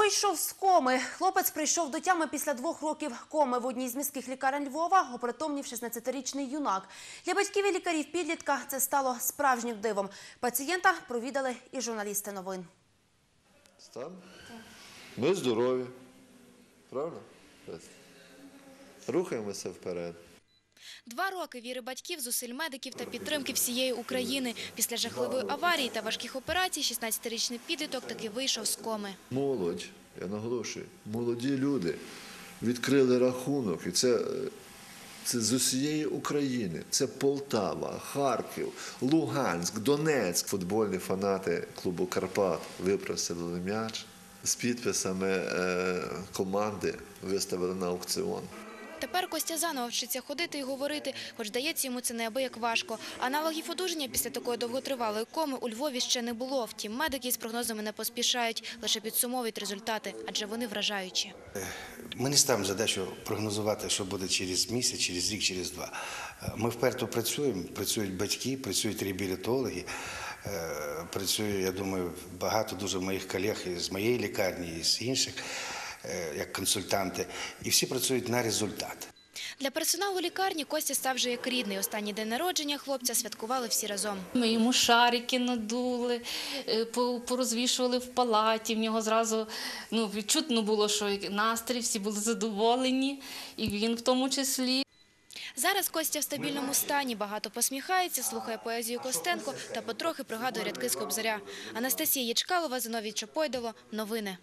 вийшов з коми. Хлопець прийшов до тями після двох років коми в одній з міських лікарень Львова, опритомнів 16-річний юнак. Для батьків і лікарів підлітка це стало справжнім дивом. Пацієнта провідали і журналісти новин. Стан? Ми здорові. Правда? Рухаємося вперед. Два роки віри батьків, зусиль медиків та підтримки всієї України. Після жахливої аварії та важких операцій 16-річний підліток таки вийшов з коми. Молодь, я наголошую, молоді люди відкрили рахунок, і це, це з усієї України. Це Полтава, Харків, Луганськ, Донецьк. Футбольні фанати клубу Карпат випросили м'яч з підписами е, команди, виставили на аукціон. Тепер Костя заново вчиться ходити і говорити, хоч здається йому це неабияк важко. Аналогів одужання після такої довготривалої коми у Львові ще не було. Втім, медики з прогнозами не поспішають, лише підсумовують результати, адже вони вражаючі. Ми не ставимо задачу прогнозувати, що буде через місяць, через рік, через два. Ми вперто працюємо, працюють батьки, працюють реабілітологи, е, працює, я думаю, багато дуже моїх колег із моєї лікарні, і з інших, як консультанти, і всі працюють на результат. Для персоналу лікарні Костя став вже як рідний. Останній день народження хлопця святкували всі разом. Ми йому шарики надули, е, порозвішували в палаті. В нього зразу ну, відчутно було, що настрій, всі були задоволені, і він в тому числі. Зараз Костя в стабільному стані, багато посміхається, слухає поезію Костенко та потрохи пригадує рядки з Кобзаря. Анастасія Ячкалова, Зиновій Чопойдало. Новини.